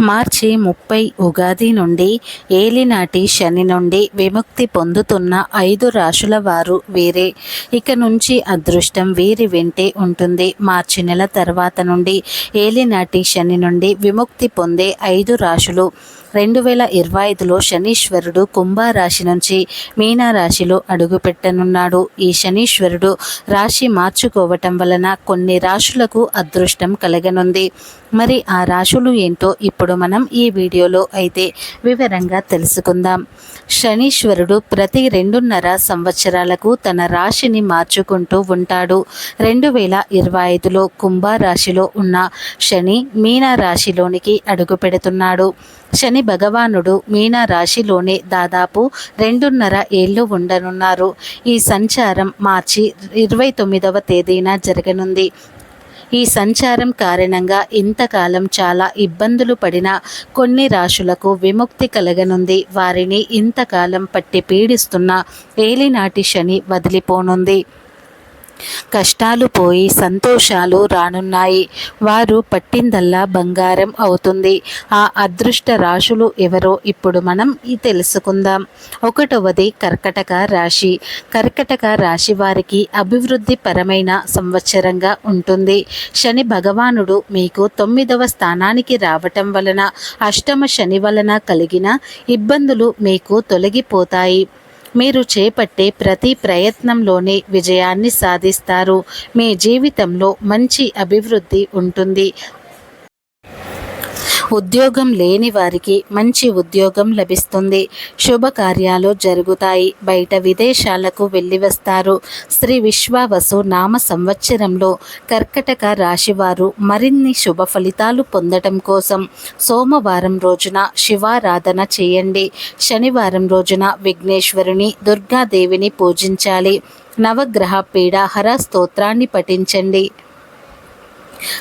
మార్చి ముప్పై ఉగాది నుండి ఏలినాటి శని నుండి విముక్తి పొందుతున్న ఐదు రాశుల వారు వీరే. ఇక నుంచి అదృష్టం వీరి వెంటే ఉంటుంది. మార్చి నెల తర్వాత నుండి ఏలినాటి శని నుండి విముక్తి పొందే ఐదు రాశులు. రెండు వేల ఇరవై ఐదులో శనీశ్వరుడు కుంభరాశి నుంచి మీనారాశిలో అడుగుపెట్టనున్నాడు. ఈ శనీశ్వరుడు రాశి మార్చుకోవటం వలన కొన్ని రాశులకు అదృష్టం కలగనుంది. మరి ఆ రాశులు ఏంటో ఇప్పుడు మనం ఈ వీడియోలో అయితే వివరంగా తెలుసుకుందాం. శనీశ్వరుడు ప్రతి రెండున్నర సంవత్సరాలకు తన రాశిని మార్చుకుంటూ ఉంటాడు. రెండు వేల ఇరవై ఐదులో కుంభరాశిలో ఉన్న శని మీనరాశిలోనికి అడుగు పెడుతున్నాడు శని భగవానుడు మీనరాశిలోనే దాదాపు రెండున్నర ఏళ్ళు ఉండనున్నారు. ఈ సంచారం మార్చి ఇరవై తొమ్మిదవ తేదీన జరగనుంది. ఈ సంచారం కారణంగా ఇంతకాలం చాలా ఇబ్బందులు పడిన కొన్ని రాశులకు విముక్తి కలగనుంది. వారిని ఇంతకాలం పట్టి పీడిస్తున్న ఏలినాటి శని వదిలిపోనుంది. కష్టాలు పోయి సంతోషాలు రానున్నాయి. వారు పట్టిందల్లా బంగారం అవుతుంది. ఆ అదృష్ట రాశులు ఎవరో ఇప్పుడు మనం తెలుసుకుందాం. ఒకటవది కర్కటక రాశి. కర్కటక రాశి వారికి అభివృద్ధి పరమైన సంవత్సరంగా ఉంటుంది. శని భగవానుడు మీకు తొమ్మిదవ స్థానానికి రావటం వలన అష్టమ శని వలన కలిగిన ఇబ్బందులు మీకు తొలగిపోతాయి. మీరు చేపట్టే ప్రతి ప్రయత్నంలోనే విజయాన్ని సాధిస్తారు. మీ జీవితంలో మంచి అభివృద్ధి ఉంటుంది. ఉద్యోగం లేని వారికి మంచి ఉద్యోగం లభిస్తుంది. శుభకార్యాలు జరుగుతాయి. బయట విదేశాలకు వెళ్ళి వస్తారు. శ్రీ విశ్వావసు నామ సంవత్సరంలో కర్కటక రాశివారు మరిన్ని శుభ ఫలితాలు పొందటం కోసం సోమవారం రోజున శివారాధన చేయండి. శనివారం రోజున విఘ్నేశ్వరుని దుర్గాదేవిని పూజించాలి. నవగ్రహ పీడాహర స్తోత్రాన్ని పఠించండి.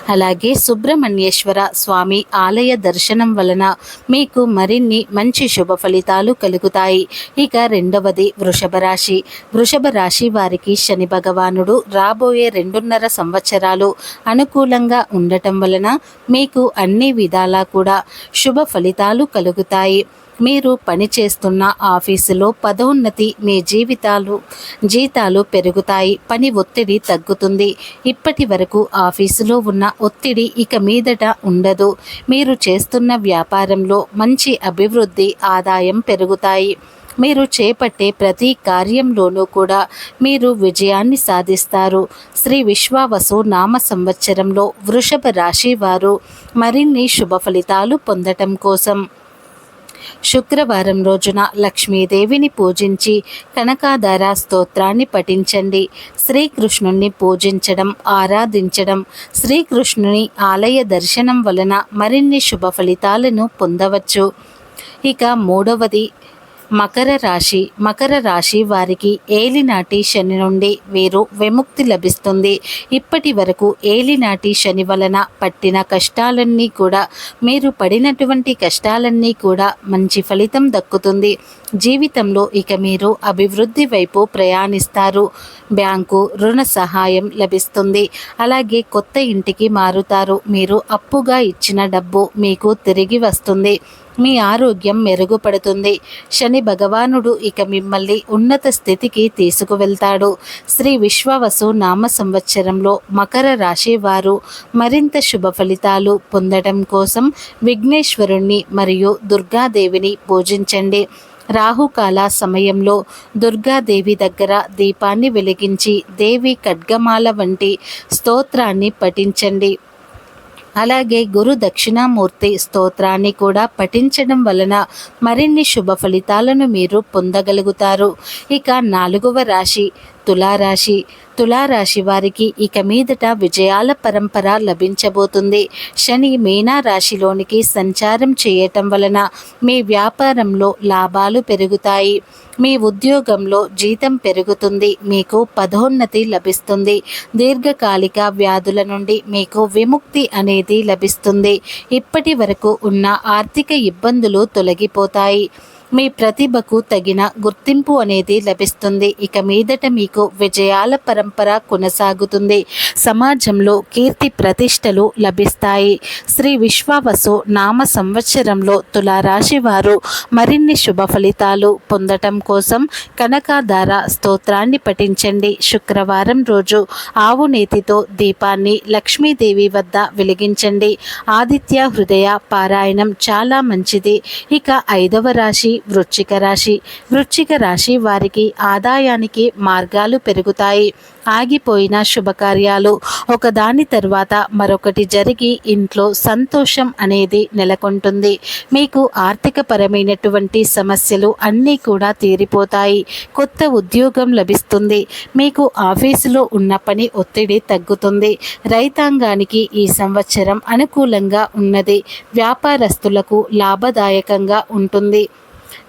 అలాగే సుబ్రహ్మణ్యేశ్వర స్వామి ఆలయ దర్శనం వలన మీకు మరిన్ని మంచి శుభ ఫలితాలు కలుగుతాయి. ఇక రెండవది వృషభ రాశి. వృషభ రాశి వారికి శని భగవానుడు రాబోయే రెండున్నర సంవత్సరాలు అనుకూలంగా ఉండటం వలన మీకు అన్ని విధాలా కూడా శుభ ఫలితాలు కలుగుతాయి. మీరు పనిచేస్తున్న ఆఫీసులో పదోన్నతి మీ జీవితాలు జీతాలు పెరుగుతాయి పని ఒత్తిడి తగ్గుతుంది. ఇప్పటి వరకు ఆఫీసులో ఉన్న ఒత్తిడి ఇక మీదట ఉండదు. మీరు చేస్తున్న వ్యాపారంలో మంచి అభివృద్ధి ఆదాయం పెరుగుతాయి. మీరు చేపట్టే ప్రతి కార్యంలోనూ కూడా మీరు విజయాన్ని సాధిస్తారు. శ్రీ విశ్వావసు నామ సంవత్సరంలో వృషభ రాశి వారు మరిన్ని శుభ ఫలితాలు పొందటం కోసం. శుక్రవారం రోజున లక్ష్మీదేవిని పూజించి కనకాధార స్తోత్రాన్ని పఠించండి. శ్రీకృష్ణుణ్ణి పూజించడం ఆరాధించడం శ్రీకృష్ణుని ఆలయ దర్శనం వలన మరిన్ని శుభ ఫలితాలను పొందవచ్చు. ఇక మూడవది మకర రాశి. మకర రాశి వారికి ఏలినాటి శని నుండి వీరు విముక్తి లభిస్తుంది. ఇప్పటి వరకు ఏలినాటి శని వలన పట్టిన కష్టాలన్నీ కూడా మీరు పడినటువంటి కష్టాలన్నీ కూడా మంచి ఫలితం దక్కుతుంది. జీవితంలో ఇక మీరు అభివృద్ధి వైపు ప్రయాణిస్తారు. బ్యాంకు రుణ సహాయం లభిస్తుంది. అలాగే కొత్త ఇంటికి మారుతారు. మీరు అప్పుగా ఇచ్చిన డబ్బు మీకు తిరిగి వస్తుంది. మీ ఆరోగ్యం మెరుగుపడుతుంది. శని భగవానుడు ఇక మిమ్మల్ని ఉన్నత స్థితికి తీసుకువెళ్తాడు. శ్రీ విశ్వవసు నామ సంవత్సరంలో మకర రాశి వారు మరింత శుభ ఫలితాలు పొందడం కోసం విఘ్నేశ్వరుణ్ణి మరియు దుర్గాదేవిని పూజించండి. రాహుకాల సమయంలో దుర్గాదేవి దగ్గర దీపాన్ని వెలిగించి దేవి ఖడ్గమాల వంటి స్తోత్రాన్ని పఠించండి. అలాగే గురు దక్షిణామూర్తి స్తోత్రాన్ని కూడా పఠించడం వలన మరిన్ని శుభ ఫలితాలను మీరు పొందగలుగుతారు. ఇక నాలుగవ రాశి తులారాశి. తులారాశి వారికి ఇక మీదట విజయాల పరంపర లభించబోతుంది. శని మీనా రాశిలోనికి సంచారం చేయటం వలన మీ వ్యాపారంలో లాభాలు పెరుగుతాయి. మీ ఉద్యోగంలో జీతం పెరుగుతుంది. మీకు పదోన్నతి లభిస్తుంది. దీర్ఘకాలిక వ్యాధుల నుండి మీకు విముక్తి అనేది లభిస్తుంది. ఇప్పటి వరకు ఉన్న ఆర్థిక ఇబ్బందులు తొలగిపోతాయి. మీ ప్రతిభకు తగిన గుర్తింపు అనేది లభిస్తుంది. ఇక మీదట మీకు విజయాల పరంపర కొనసాగుతుంది. సమాజంలో కీర్తి ప్రతిష్టలు లభిస్తాయి. శ్రీ విశ్వావసు నామ సంవత్సరంలో తులారాశి వారు మరిన్ని శుభ ఫలితాలు పొందటం కోసం కనకాధార స్తోత్రాన్ని పఠించండి. శుక్రవారం రోజు ఆవు నేతితో దీపాన్ని లక్ష్మీదేవి వద్ద వెలిగించండి. ఆదిత్య హృదయ పారాయణం చాలా మంచిది. ఇక ఐదవ రాశి వృశ్చిక రాశి. వృశ్చిక రాశి వారికి ఆదాయానికి మార్గాలు పెరుగుతాయి. ఆగిపోయిన శుభకార్యాలు. ఒకదాని తర్వాత మరొకటి జరిగి ఇంట్లో సంతోషం అనేది నెలకొంటుంది. మీకు ఆర్థికపరమైనటువంటి సమస్యలు అన్నీ కూడా తీరిపోతాయి. కొత్త ఉద్యోగం లభిస్తుంది. మీకు ఆఫీసులో ఉన్న పని ఒత్తిడి తగ్గుతుంది. రైతాంగానికి ఈ సంవత్సరం అనుకూలంగా ఉన్నది. వ్యాపారస్తులకు లాభదాయకంగా ఉంటుంది.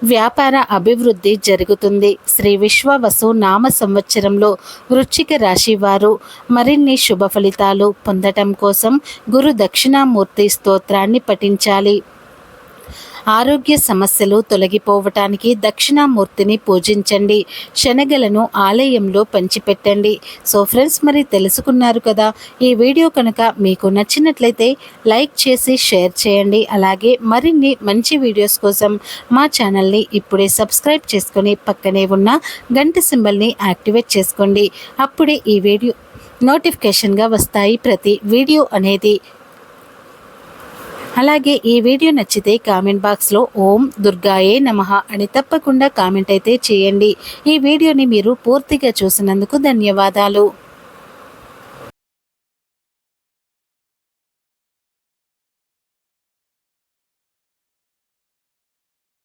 వ్యాపార అభివృద్ధి జరుగుతుంది. శ్రీ విశ్వవసు నామ సంవత్సరంలో వృశ్చిక రాశి వారు మరిన్ని శుభ ఫలితాలు పొందటం కోసం గురు దక్షిణామూర్తి స్తోత్రాన్ని పఠించాలి. ఆరోగ్య సమస్యలు తొలగిపోవటానికి దక్షిణామూర్తిని పూజించండి. శనగలను ఆలయంలో పంచిపెట్టండి. సో ఫ్రెండ్స్ మరి తెలుసుకున్నారు కదా ఈ వీడియో కనుక మీకు నచ్చినట్లయితే లైక్ చేసి షేర్ చేయండి. అలాగే మరిన్ని మంచి వీడియోస్ కోసం మా ఛానల్ని ఇప్పుడే సబ్స్క్రైబ్ చేసుకొని పక్కనే ఉన్న గంట సింబల్ని యాక్టివేట్ చేసుకోండి. అప్పుడే ఈ వీడియో నోటిఫికేషన్గా వస్తాయి. ప్రతి వీడియో అనేది అలాగే ఈ వీడియో నచ్చితే కామెంట్ బాక్స్లో ఓం దుర్గాయే నమ అని తప్పకుండా కామెంట్ అయితే చేయండి. ఈ వీడియోని మీరు పూర్తిగా చూసినందుకు ధన్యవాదాలు.